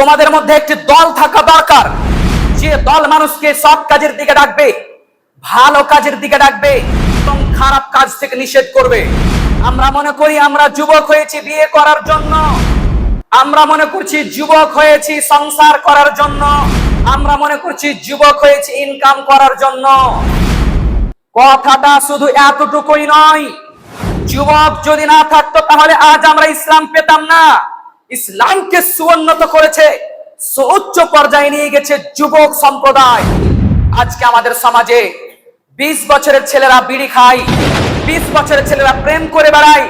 তোমাদের মধ্যে একটি দল থাকা দরকার। যে দল মানুষকে সৎ কাজের দিকে ডাকবে, ভালো কাজের দিকে ডাকবে এবং খারাপ কাজ থেকে নিষেধ করবে। আমরা মনে করি আমরা যুবক হয়েছি বিয়ে করার জন্য। আমরা মনে করছি যুবক হয়েছি সংসার করার জন্য। আমরা মনে করছি যুবক হয়েছি ইনকাম করার জন্য। কথাটা শুধু এতটুকুই নয়। যুবক যদি না থাকতো তাহলে আজ আমরা ইসলাম পেতাম না। ইসলামকে সুউন্নত করেছে, সুউচ্চ পর্যায়ে নিয়ে গেছে যুবক সম্প্রদায়। আজকে আমাদের সমাজে বিশ বছরের ছেলেরা বিড়ি খায়, বিশ বছরের ছেলেরা প্রেম করে বেড়ায়,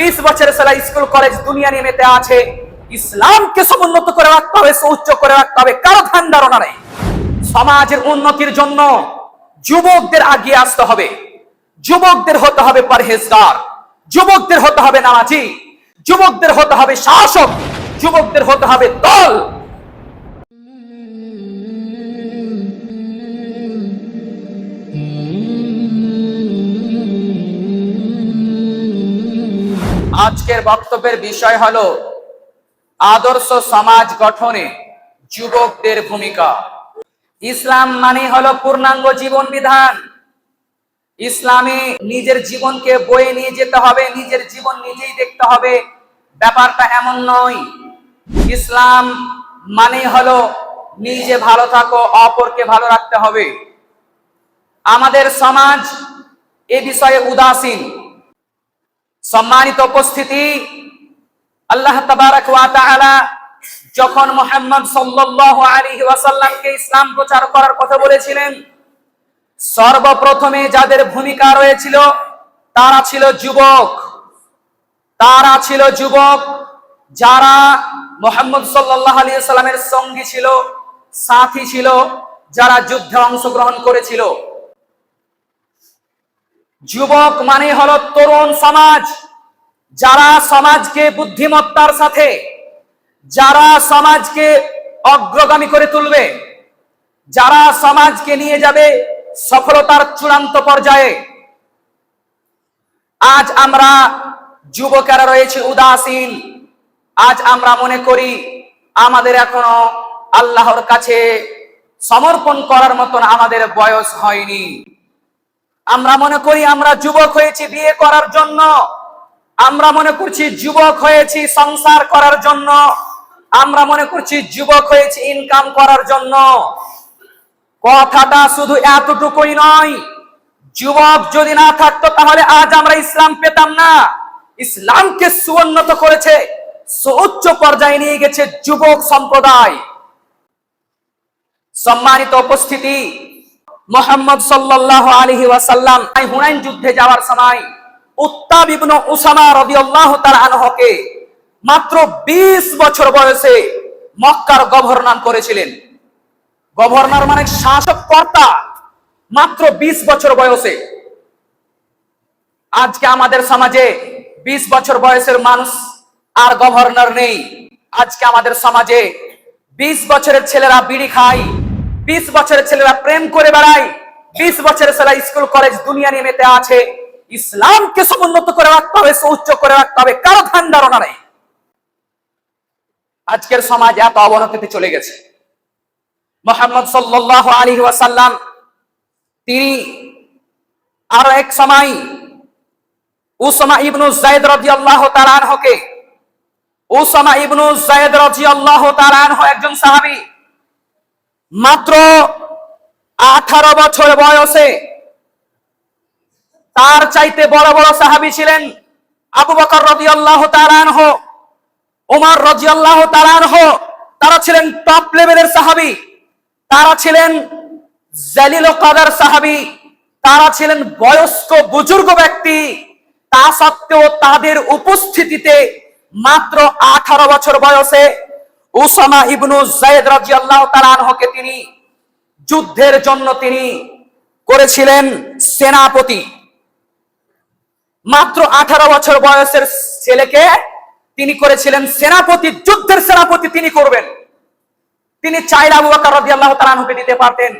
বিশ বছরের ছেলেরা স্কুল, কলেজ, দুনিয়া নিয়ে মেতে আছে। ইসলামকে সমুন্নত করে রাখতে হবে, সুউচ্চ করে রাখতে হবে, কারও ধ্যান, ধারণা নেই। সমাজের উন্নতির জন্য যুবকদের আগিয়ে আসতে হবে। যুবকদের হতে হবে পরহেজগার, যুবকদের হতে হবে নামাজি। যুবকদের হতে হবে শাসক, যুবকদের হতে হবে দল। আজকের বক্তব্যের বিষয় হলো আদর্শ সমাজ গঠনে যুবকদের ভূমিকা। ইসলাম মানে হলো পূর্ণাঙ্গ জীবন বিধান। ইসলামে নিজের জীবনকে বয়ে নিয়ে যেতে হবে, নিজের জীবন নিজেই দেখতে হবে। ব্যাপারটা এমন নয়। ইসলাম মানে হলো নিজে ভালো থাকো, অপরকে ভালো রাখতে হবে। আমাদের সমাজ এ বিষয়ে উদাসীন। সম্মানিত উপস্থিতি, আল্লাহ তাবারাক ওয়া তাআলা যখন মোহাম্মদ সাল্লাল্লাহু আলাইহি ওয়াসাল্লামকে ইসলাম প্রচার করার কথা বলেছিলেন সর্বপ্রথমে যাদের ভূমিকা রয়েছিল, তারা ছিল যুবক। তারা ছিল যুবক, যারা মোহাম্মদ সাল্লাহ আলী সাল্লামের সঙ্গী ছিল, সাথী ছিল, যারা যুদ্ধে অংশগ্রহণ করেছিল। যুবক মানে হলো তরুণ সমাজ, যারা সমাজকে বুদ্ধিমত্তার সাথে, যারা সমাজকে অগ্রগামী করে তুলবে, যারা সমাজকে নিয়ে যাবে সফলতার চূড়ান্ত পর্যায়ে আজ আমরা যুবকেরা রয়েছে উদাসীন। আজ আমরা মনে করি আমাদের এখনও আল্লাহর কাছে সমর্পণ করার মতন আমাদের বয়স হয়নি। আমরা মনে করি আমরা যুবক হয়েছি বিয়ে করার জন্য। আমরা মনে করছি যুবক হয়েছি সংসার করার জন্য। আমরা মনে করছি যুবক হয়েছি ইনকাম করার জন্য। কথাটা শুধু এতটুকুই নয়। যুবক যদি না থাকতো, তাহলে আজ আমরা ইসলাম পেতাম না। ইসলামকে সুউন্নত করেছে, সুউচ্চ পর্যায়ে নিয়ে গেছে যুবক সম্প্রদায়। সম্মানিত উপস্থিতি, মোহাম্মদ সাল্লাল্লাহু আলাইহি ওয়াসাল্লাম হুনাইন যুদ্ধে যাওয়ার সময় উত্তাব ইবনে উসামা রাদিয়াল্লাহু তাআলা আনহুকে মাত্র 20 বছর বয়সে মক্কার গভর্নর করেছিলেন। গভর্নর মানে শাসক কর্তা। মাত্র 20 বছর বয়সে। আজকে আমাদের সমাজে 20 বছর বয়সের মানুষ আর গভর্নর নেই। আজকে আমাদের সমাজে 20 বছরের ছেলেরা বিড়ি খায় 20 বছরের ছেলেরা প্রেম করে বেড়ায় 20 বছরের ছেলেরা স্কুল, কলেজ, দুনিয়া নিয়ে মেতে আছে। ইসলামকে সমুন্নত করে রাখতে হবে, সুউচ্চ করে রাখতে হবে, কারও ধ্যান ধারণা নেই। আজকের সমাজ এত অবনতিতে চলে গেছে। মোহাম্মদ সাল্লাহ আলী ওয়াসাল্লাম, তিনি আরও এক সময় উসমা ইবনু জায়দ রাদিয়াল্লাহু তাআলা আনহুকে, উসমা ইবনু জায়দ রাদিয়াল্লাহু তাআলা আনহু একজন সাহাবী, মাত্র 18 বছর বয়সে তার চাইতে বড় বড় সাহাবী ছিলেন আবু বকর রাদিয়াল্লাহু তাআলা আনহু ওমর রাদিয়াল্লাহু তাআলা আনহু, তারা ছিলেন টপ লেভেলের সাহাবী। তারা ছিলেন জালিল কাদার সাহাবী, তারা ছিলেন বয়স্ক, বুজুর্গ ব্যক্তি। তা সত্ত্বেও তাদের উপস্থিতিতে মাত্র আঠারো বছর বয়সে উসামা ইবনু জায়দ রাজিয়াল্লাহ তালানহকে তিনি যুদ্ধের জন্য তিনি করেছিলেন সেনাপতি। মাত্র আঠারো বছর বয়সের ছেলেকে তিনি করেছিলেন সেনাপতি, যুদ্ধের সেনাপতি তিনি করবেন। তিনি চাইলে আবু বকর রাদিয়াল্লাহু তাআলা আনহুকে দিতে পারতেন।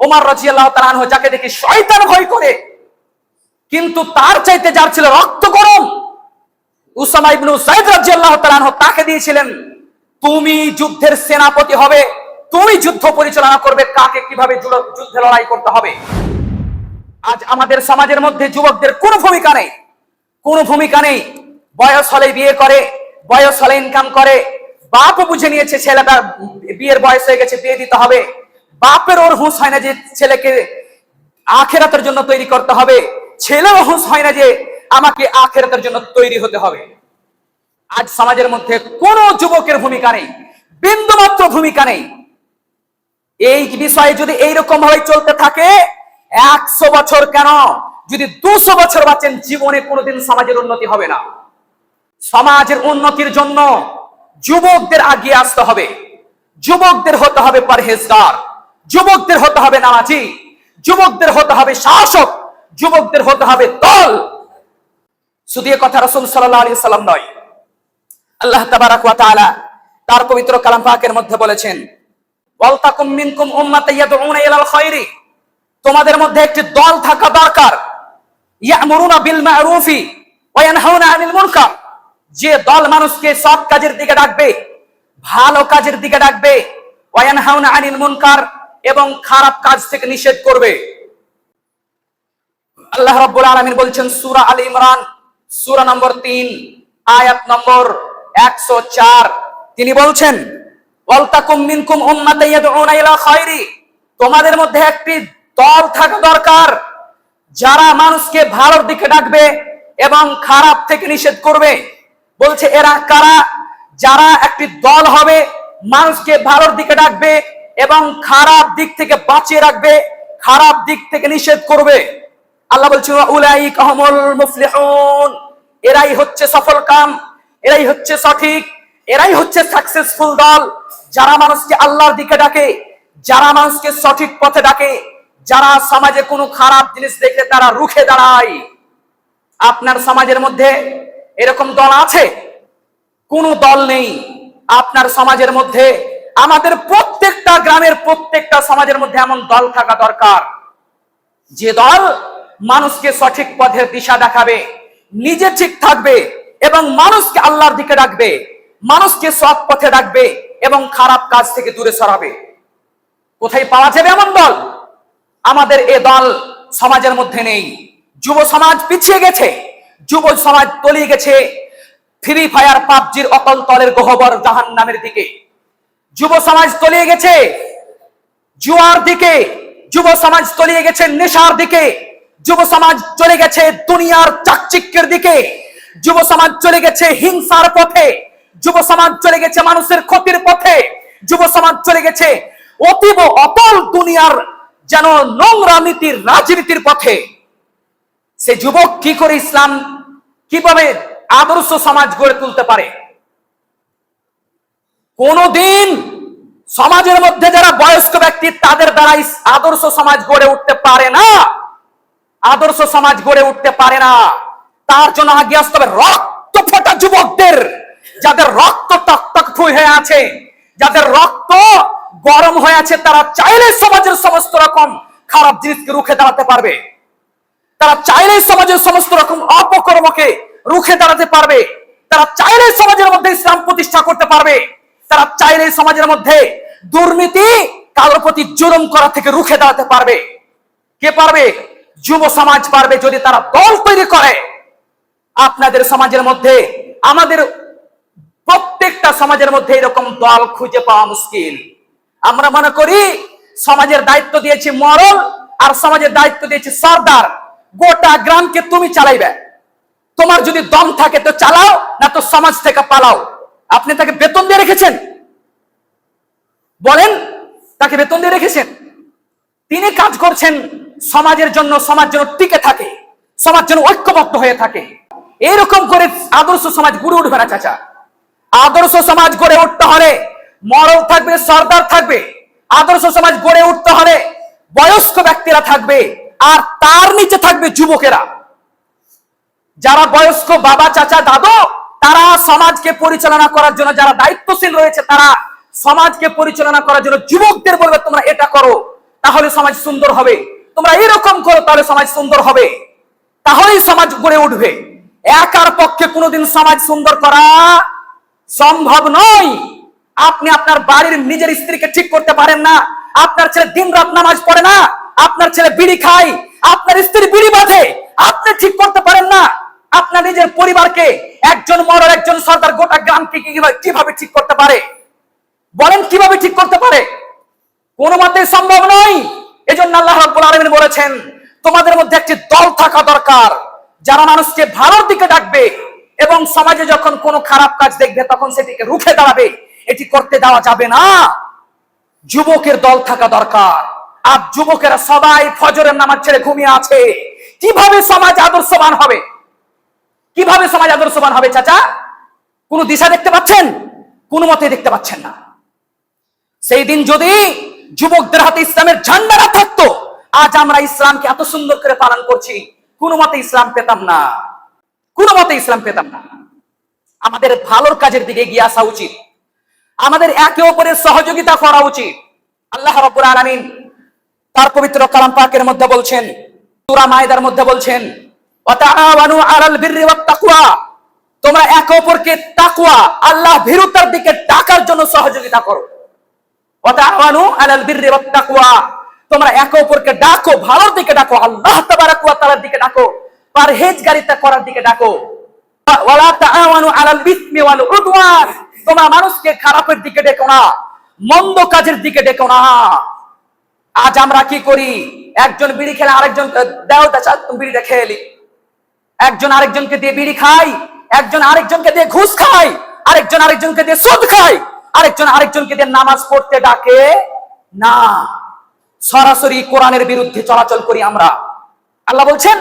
ওমর রাদিয়াল্লাহু তাআলা আনহু যাকে দেখি শয়তান ভয় করে, কিন্তু তার চাইতে যার ছিল রক্ত গরম। উসামা ইবনু সাইদ রাদিয়াল্লাহু তাআলা আনহু তাকে দিয়েছিলেন, তুমি যুদ্ধের সেনাপতি হবে, তুমি যুদ্ধ পরিচালনা করবে, কাকে কীভাবে যুদ্ধে লড়াই করতে হবে? আজ আমাদের সমাজের মধ্যে যুবকদের কোনো ভূমিকা নেই, কোনো ভূমিকা নেই। বয়স হলে বিয়ে করে, বয়স হলে ইনকাম করে বাপও বুঝে নিয়েছে, ছেলেটা বিয়ের বয়স হয়ে গেছে, বিয়ে দিতে হবে। বাপের ওর হুঁশ হয় না যে ছেলেকে আখেরাতের জন্য তৈরি করতে হবে। ছেলেও হুঁশ হয় না যে আমাকে আখেরাতের জন্য তৈরি হতে হবে। আজ সমাজের মধ্যে কোনো যুবকের ভূমিকা নেই, বিন্দুমাত্র ভূমিকা নেই। এই বিষয়ে যদি এইরকম ভাবে চলতে থাকে, একশো বছর কেন? যদি দুশো বছর বাঁচেন, জীবনে কোনোদিন সমাজের উন্নতি হবে না। সমাজের উন্নতির জন্য যুবকদের আগিয়ে আসতে হবে। যুবকদের হতে হবে পরহেজগার। যুবকদের হতে হবে নামাজি। যুবকদের হতে হবে শাসক। যুবকদের হতে হবে দল। শুধু কথা রসুল সাল্লাহ সাল্লাম নয়। আল্লাহ তাবারাক ওয়া তাআলা তার পবিত্র কালাম পাকের মধ্যে বলেছেন ওয়ালতাকুম মিনকুম উম্মাতান ইয়াদউনা ইলাল খায়রি। তোমাদের মধ্যে একটি দল থাকা দরকার। ইয়ামুরুনা বিল মা'রুফি ওয়া ইয়ানহাউনা আনিল মুনকার। যে দল মানুষকে সৎ কাজের দিকে ডাকবে, ভালো কাজের দিকে ডাকবে আনিল মুনকার এবং খারাপ কাজ থেকে নিষেধ করবে। আল্লাহ রাব্বুল আলামিন বলছেন, সূরা আল ইমরান, সূরা নম্বর 3 আয়াত নম্বর 104 তিনি বলছেন ওয়ালতাকুম মিনকুম তোমাদের মধ্যে একটি দল থাকা দরকার, যারা মানুষকে ভালোর দিকে ডাকবে এবং খারাপ থেকে নিষেধ করবে। বলছে, এরা কারা? যারা একটি দল হবে, মানুষকে ভালোর দিকে ডাকবে এবং খারাপ দিক থেকে বাঁচিয়ে রাখবে, খারাপ দিক থেকে নিষেধ করবে। আল্লাহ বলছে এরাই হচ্ছে সফল কাম, এরাই হচ্ছে সঠিক, এরাই হচ্ছে সাকসেসফুল দল। যারা মানুষকে আল্লাহর দিকে ডাকে, যারা মানুষকে সঠিক পথে ডাকে, যারা সমাজে কোনো খারাপ জিনিস দেখলে তারা রুখে দাঁড়ায়। আপনার সমাজের মধ্যে এরকম দল আছে? কোনো দল নেই আপনার সমাজের মধ্যে। আমাদের প্রত্যেকটা গ্রামের প্রত্যেকটা সমাজের মধ্যে এমন দল থাকা দরকার। যে দল মানুষকে সঠিক পথের দিশা দেখাবে, নিজে ঠিক থাকবে এবং মানুষকে আল্লাহর দিকে ডাকবে, মানুষকে সৎ পথে ডাকবে এবং খারাপ কাজ থেকে দূরে সরাবে। কোথায় পাওয়া যাবে এমন দল? আমাদের এ দল সমাজের মধ্যে নেই। যুব সমাজ পিছিয়ে গেছে। যুব সমাজ তলিয়ে গেছে। ফ্রি ফায়ার পাবজির অকল তলের গহবর জাহান নামের দিকে। যুব সমাজ তলিয়ে গেছে। জুয়ার দিকে। যুব সমাজ তলিয়ে গেছে নেশার দিকে। যুব সমাজ চলে গেছে দুনিয়ার চাকচিক্যের দিকে। যুব সমাজ চলে গেছে হিংসার পথে। যুব সমাজ চলে গেছে মানুষের ক্ষতির পথে। যুব সমাজ চলে গেছে অতীব অতল দুনিয়ার যেন নোংরা নীতির রাজনীতির পথে। সে যুবক কি করে ইসলাম কীভাবে আদর্শ সমাজ গড়ে তুলতে পারে? কোনদিন সমাজের মধ্যে যারা বয়স্ক ব্যক্তি, তাদের দ্বারা আদর্শ সমাজ গড়ে উঠতে পারে না। আদর্শ সমাজ গড়ে উঠতে পারে না। তার জন্য আগে আসতে হবে রক্ত ফোটা যুবকদের, যাদের রক্ত টকটক ফুই হয়ে আছে, যাদের রক্ত গরম হয়ে আছে, তারা চাইলে সমাজের সমস্ত রকম খারাপ জিনিসকে রুখে দাঁড়াতে পারবে। তারা চাইলেই সমাজের সমস্ত রকম অপকর্মকে রুখে দাঁড়াতে পারবে। তারা চাইলেই সমাজের মধ্যে ইসলাম প্রতিষ্ঠা করতে পারবে। তারা চাইলেই সমাজের মধ্যে দুর্নীতি কারোর প্রতি জুলুম করা থেকে রুখে দাঁড়াতে পারবে। কে পারবে? যুব সমাজ পারবে যদি তারা দল তৈরি করে। আপনাদের সমাজের মধ্যে, আমাদের প্রত্যেকটা সমাজের মধ্যে এরকম দল খুঁজে পাওয়া মুশকিল। আমরা মনে করি, সমাজের দায়িত্ব দিয়েছি মরল আর সমাজের দায়িত্ব দিয়েছি সর্দার। গোটা গ্রামকে তুমি চালাইবে। তোমার যদি দম থাকে তো চালাও, না তো সমাজ থেকে পালাও। আপনি তাকে বেতন দিয়ে রেখেছেন? বলেন, তাকে বেতন দিয়ে রেখেছেন? তিনি কাজ করছেন সমাজের জন্য, সমাজ যেন টিকে থাকে, সমাজ যেন ঐক্যবদ্ধ হয়ে থাকে। এরকম করে আদর্শ সমাজ গড়ে উঠবে না, চাচা। আদর্শ সমাজ গড়ে উঠতে হলে মরল থাকবে, সর্দার থাকবে। আদর্শ সমাজ গড়ে উঠতে হলে বয়স্ক ব্যক্তিরা থাকবে। আর তার নিচে থাকবে যুবকেরা। যারা বয়স্ক বাবা, চাচা, দাদু, তারা সমাজকে পরিচালনা করার জন্য যারা দায়িত্বশীল রয়েছে, তারা সমাজকে পরিচালনা করার জন্য যুবকদের বলবে, তোমরা এটা করো, তাহলে সমাজ সুন্দর হবে। তোমরা এরকম করো, তাহলে সমাজ সুন্দর হবে। তাহলেই সমাজ গড়ে উঠবে। একার পক্ষে কোনোদিন সমাজ সুন্দর করা সম্ভব নয়। আপনি আপনার বাড়ির নিজের স্ত্রীকে ঠিক করতে পারেন না। আপনার ছেলে দিন রাত নামাজ পড়ে না। আপনার ছেলে বিড়ি খায়, আপনার স্ত্রী বিড়ি বাঁধে, আপনি ঠিক করতে পারেন না। আপনার নিজের পরিবারকে একজন মরার একজন সর্দার গোটা গ্রামকে কিভাবে- ঠিক করতে পারে? বলেন কীভাবে ঠিক করতে পারে? কোন মতে সম্ভব নয়। এজন্য আল্লাহ রাব্বুল আলামিন বলেছেন, তোমাদের মধ্যে একটি দল থাকা দরকার। যারা মানুষকে ভালোর দিকে ডাকবে এবং সমাজে যখন কোনো খারাপ কাজ দেখবে, তখন সেটিকে রুখে দাঁড়াবে। এটি করতে দেওয়া যাবে না। যুবকের দল থাকা দরকার। আর যুবকেরা সবাই ফজরের নামাজ ছেড়ে ঘুমিয়ে আছে। কীভাবে সমাজ আদর্শবান হবে? কীভাবে সমাজ আদর্শবান হবে, চাচা? কোনো দিশা দেখতে পাচ্ছেন? কোনো মতে দেখতে পাচ্ছেন না। সেই দিন যদি যুবকদের হাতে ইসলামের ঝান্ডা না থাকতো, আজ আমরা ইসলামকে এত সুন্দর করে পালন করছি, কোনো মতে ইসলাম পেতাম না। কোনো মতে ইসলাম পেতাম না। আমাদের ভালোর কাজের দিকে এগিয়ে আসা উচিত। আমাদের একে অপরের সহযোগিতা করা উচিত। আল্লাহ রাব্বুল আলামিন তার পবিত্র কালাম পাকের মধ্যে বলছেন, সূরা মায়দার মধ্যে বলছেন তোমরা একে অপরকে তাকওয়া আল্লাহ ভীরুতার দিকে ডাকার জন্য সহযোগিতা করো। তোমরা একে অপরকে ডাকো, ভালোর দিকে ডাকো, আল্লাহ তাআলার দিকে ডাকো, পরহেজগারিতা করার দিকে ডাকো। তোমরা মানুষকে খারাপের দিকে ডেকো না, মন্দ কাজের দিকে ডেকো না। আজ আমরা কি করি? একজন বিড়ি খেলে আরেকজন দেও তুমি বিড়িটা খেয়ে এলি। একজন আরেকজনকে দিয়ে বিড়ি খাই একজন আরেকজনকে দিয়ে ঘুষ খায়, আরেকজন আরেকজনকে দিয়ে সুদ খায়, আরেকজন আরেকজনকে দিয়ে নামাজ পড়তে ডাকে। না, সরাসরি কোরআনের বিরুদ্ধে চলাচল করি আমরা। আল্লাহ বলছেন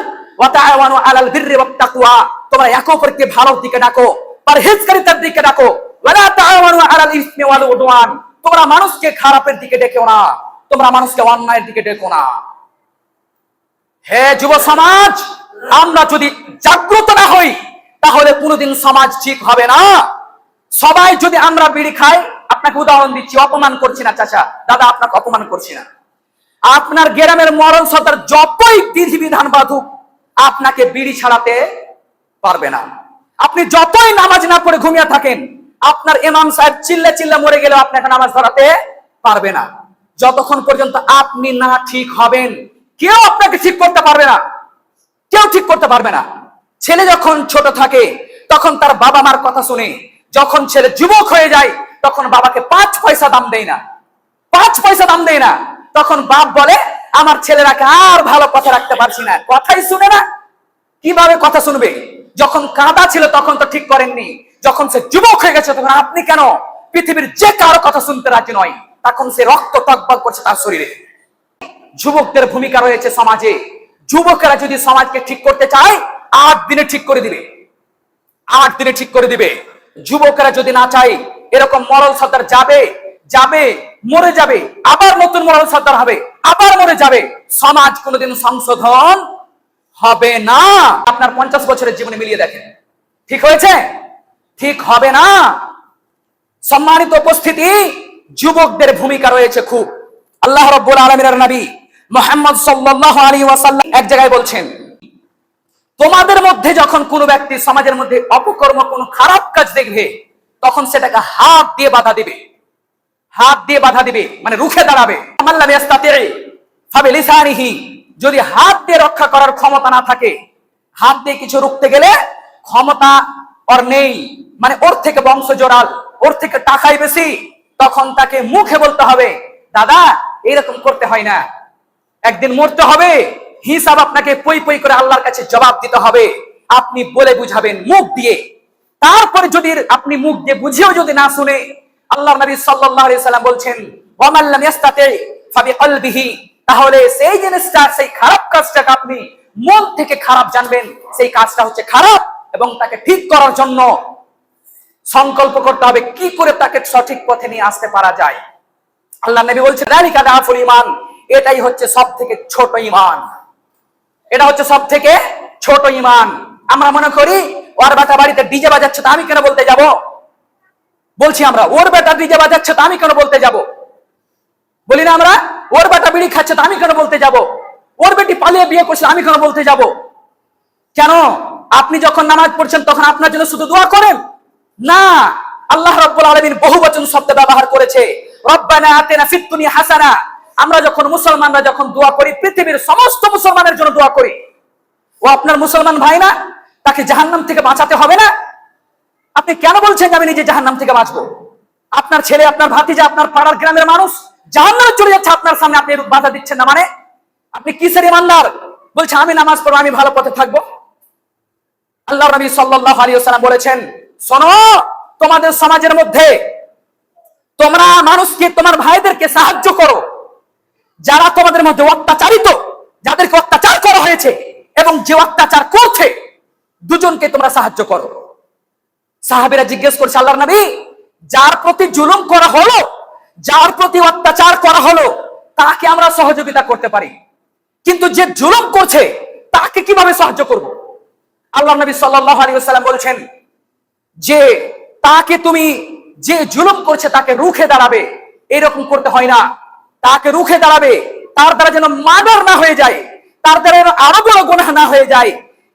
তোমরা একে অপরকে ভালোর দিকে ডাকো, পরহেজগারিতার দিকে ডাকো। তোমরা মানুষকে খারাপের দিকে ডেকেও না। তোমরা মানুষকে অন্যায়ের দিকে ডেকো না। হে যুব সমাজ, আমরা যদি জাগ্রত না হই, তাহলে কোনোদিন সমাজ ঠিক হবে না। সবাই যদি আমরা বিড়ি খাই, আপনাকে উদাহরণ দিচ্ছি, অপমান করছি না, চাচা। দাদা, আপনাকে অপমান করছি না। আপনার গ্রামের মরণ সর্দার যতই বিধিবিধান বাধুক, আপনাকে বিড়ি ছাড়াতে পারবে না। আপনি যতই নামাজ না পড়ে ঘুমিয়ে থাকেন, আপনার ইমাম সাহেব চিল্লে চিল্লে মরে গেলেও আপনাকে নামাজ ধরাতে পারবে না। যতক্ষণ পর্যন্ত আপনি না ঠিক হবেন, কেউ আপনাকে ঠিক করতে পারবে না। কেউ ঠিক করতে পারবে না। ছেলে যখন ছোট থাকে, তখন তার বাবা মার কথা শুনে, যখন ছেলে যুবক হয়ে যায়, তখন বাবাকে পাঁচ পয়সা দাম দেয় না। পাঁচ পয়সা দাম দেয় না। তখন বাপ বলে, আমার ছেলেরাকে আর ভালো কথা রাখতে পারছি না। কথাই শুনে না। কীভাবে কথা শুনবে? যখন কাদা ছিল, তখন তো ঠিক করেননি। যখন সে যুবক হয়ে গেছে, তখন আপনি কেন পৃথিবীর যে কারও কথা শুনতে রাজি নয়? তখন সে রক্ত টকবক করছে তার শরীরে। যুবকদের ভূমিকা রয়েছে সমাজে। যুবকেরা যদি সমাজকে ঠিক করতে চায়, আট দিনে ঠিক করে দিবে। আট দিনে ঠিক করে দিবে। যুবকেরা যদি না চায়, এরকম মরল সর্দার যাবে যাবে, মরে যাবে, আবার নতুন মরল সর্দার হবে, আবার মরে যাবে। সমাজ কোনোদিন সংশোধন হবে না। আপনার পঞ্চাশ বছরের জীবনে মিলিয়ে দেখেন। ঠিক হয়েছে? ঠিক হবে না। সম্মানিত উপস্থিতি যুবকদের ভূমিকা রয়েছে খুব। আল্লাহ রব্বুল আলমিনের নবী মোহাম্মদ সাল্লাল্লাহু আলাইহি ওয়াসাল্লাম এক জায়গায় বলছেন, তোমাদের মধ্যে যখন কোনো ব্যক্তি সমাজের মধ্যে অপকর্ম, কোনো খারাপ কাজ দেখবে, তখন সেটাকে হাত দিয়ে বাধা দিবে। হাত দিয়ে বাধা দিবে মানে রুখে দাঁড়াবে। যদি হাত দিয়ে রক্ষা করার ক্ষমতা না থাকে, হাত দিয়ে কিছু রুখতে গেলে ক্ষমতা ওর নেই। মানে ওর থেকে বংশ জোড়াল ওর থেকে টাকাই বেশি। তখন তাকে মুখে বলতে হবে, দাদা এরকম করতে হয় না। একদিন মরতে হবে, হিসাব আপনাকে পই পই করে আল্লাহর কাছে জবাব দিতে হবে। আপনি বলে বুঝাবেন মুখ দিয়ে। তারপরে যদি আপনি মুখ দিয়ে বুঝিয়েও যদি না শুনে আল্লাহ নবী সাল্লাল্লাহু সাল্লাম বলছেন তাহলে সেই জিনিসটা, সেই খারাপ কাজটাকে আপনি মন থেকে খারাপ জানবেন। সেই কাজটা হচ্ছে খারাপ এবং তাকে ঠিক করার জন্য সংকল্প করতে হবে, কি করে তাকে সঠিক পথে নিয়ে আসতে পারা যায়? আল্লাহ নবী বলছেন রালিকা দাফুল ইমান এটাই হচ্ছে সব থেকে ছোট ইমান এটা হচ্ছে সব থেকে ছোট ইমান আমরা মনে করি, ওর বেটা বাড়িতে ডিজে বাজাচ্ছে তা আমি কেন বলতে যাব? বলছি আমরা, ওর বেটা ডিজে বাজাচ্ছে তা আমি কেন বলতে যাব? বলি না আমরা, ওর বেটা বিড়ি খাচ্ছে তা আমি কেন বলতে যাব? ওর বেটি পালিয়ে বিয়ে করছে আমি কেন বলতে যাব? কেন? আপনি যখন নামাজ পড়ছেন তখন আপনার জন্য শুধু দোয়া করেন? না, আল্লাহ রব্বুল আলমিন বহু বহুবচন শব্দ ব্যবহার করেছে। রব্বানা আতিনা দুনিয়া হাসানা। আমরা যখন মুসলমানরা যখন দোয়া করি, পৃথিবীর সমস্ত মুসলমানের জন্য দোয়া করি। ও আপনার মুসলমান ভাই না, তাকে জাহান্নাম থেকে বাঁচাতে হবে না। আপনি কেন বলছেন আমি নিজে জাহান্নাম থেকে বাঁচবো? আপনার ছেলে, আপনার ভাতিজা, আপনার পাড়ার গ্রামের মানুষ জাহান্নামে চলে যাচ্ছে, আপনার সামনে আপনি বাধা দিচ্ছেন না মানে? আপনি কিসের ইমানদার? বলছে, আমি নামাজ পড়ব, আমি ভালো পথে থাকব। আল্লাহ নবী আলাইহি ওয়াসাল্লাম বলেছেন শোনো, তোমাদের সমাজের মধ্যে তোমরা মানুষকে, তোমার ভাইদেরকে সাহায্য করো। যারা তোমাদের মধ্যে অত্যাচারিত, যাদেরকে অত্যাচার করা হয়েছে এবং যে অত্যাচার করছে, দুজনকে তোমরা সাহায্য করো। সাহাবেরা জিজ্ঞেস করছে, আল্লাহর নবী, যার প্রতি জুলুম করা হলো, যার প্রতি অত্যাচার করা হলো, তাকে আমরা সহযোগিতা করতে পারি। কিন্তু যে জুলুম করছে, তাকে কীভাবে সাহায্য করব? আল্লাহ নবী সাল্লাল্লাহু আলাইহি ওয়াসাল্লাম বলছেন যে তাকে তুমি, যে জুলুম করছে তাকে রুখে দাঁড়াবে। এরকম করতে হয় না। তাকে রুখে দাঁড়াবে। তার দ্বারা যেন মাদার না হয়ে যায়। তার দ্বারা যেন আরও বড় গোনাহ না হয়ে যায়।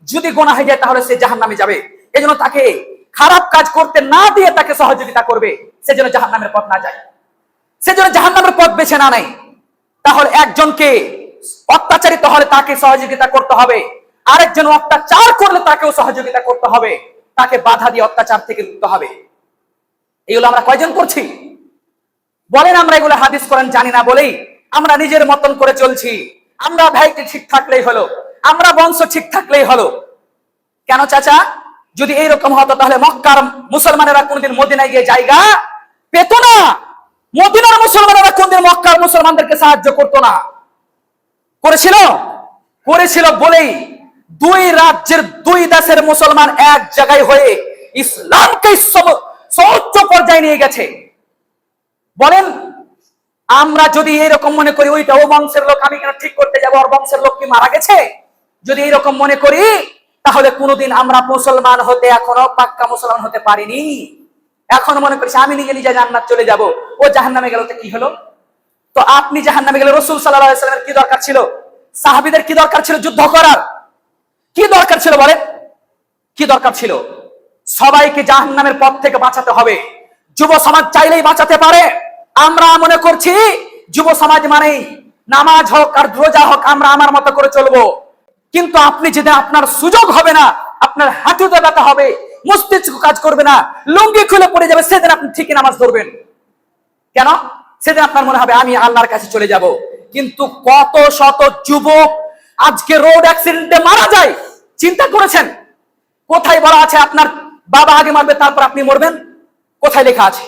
যদি গোনা হয়ে যায় তাহলে সে জাহান্নামে যাবে। এজন্য তাকে খারাপ কাজ করতে না দিয়ে তাকে সহযোগিতা করবে। সে যেন জাহান্নামের পথ না যায়। সে যেন জাহান্নামের পথ বেছে না নেয়। তাহলে একজনকে অত্যাচারিত হলে তাকে সহযোগিতা করতে হবে। আরেকজন অত্যাচার করলে তাকেও সহযোগিতা করতে হবে। তাকে বাধা দিয়ে অত্যাচার থেকে রুখতে হবে। এগুলো আমরা কয়জন করছি? বলেন আমরা এগুলো হাদিস করেন জানি না বলেই আমরা নিজের মতন করে চলছি। আমরা ভাইটি ঠিক থাকলেই হলো, আমরা বংশ ঠিক থাকলেই হলো। কেন চাচা? যদি এইরকম হতো তাহলে মক্কার মুসলমানেরা কোনদিন মদিনায় গিয়ে জায়গা পেত না। মদিনার মুসলমানেরা কোনদিন মক্কার মুসলমানদেরকে সাহায্য করতো না। করেছিল? করেছিল বলেই দুই রাজ্যের দুই দেশের মুসলমান এক জায়গায় হয়ে ইসলামকে সর্বোচ্চ পর্যায়ে নিয়ে গেছে। বলেন, আমরা যদি এরকম মনে করি ওইটা ও বংশের লোক, আমি কেন ঠিক করতে যাব? ওর বংশের লোক কি মারা গেছে? যদি এরকম মনে করি, তাহলে কোনোদিন আমরা মুসলমান হতে এখনও পাক্কা মুসলমান হতে পারিনি। এখন মনে করিস, আমি নিজে নিজে জান্নাত চলে যাব। ও জাহান্নামে গেল তো কি হলো? তো আপনি জাহান্নামে গেলে রসুল সাল্লাহ সাল্লামের কি দরকার ছিল? সাহাবিদের কি দরকার ছিল? যুদ্ধ করার। কি দরকার ছিল বলেন? কি দরকার ছিল? সবাইকে জাহান্নামের পথ থেকে বাঁচাতে হবে। যুব সমাজ চাইলেই বাঁচাতে পারে। আমরা মনে করছি, যুব সমাজ মানেই নামাজ হোক আর রোজা হোক, আমরা আমার মতো করে চলবো। কিন্তু আপনি যেদিন আপনার সুযোগ হবে না, আপনার হাঁটুতে ব্যথা হবে, মস্তিষ্ক কাজ করবে না, লুঙ্গি খুলে পড়ে যাবে, সেদিন আপনি ঠিকই নামাজ ধরবেন। কেন? সেদিন আপনার মনে হবে, আমি আল্লাহর কাছে চলে যাব। কিন্তু কত শত যুবক আজকে রোড অ্যাক্সিডেন্টে মারা যায়। চিন্তা করেছেন? কোথায় বলা আছে আপনার বাবা আগে মারবে, তারপর আপনি মরবেন? কোথায় লেখা আছে?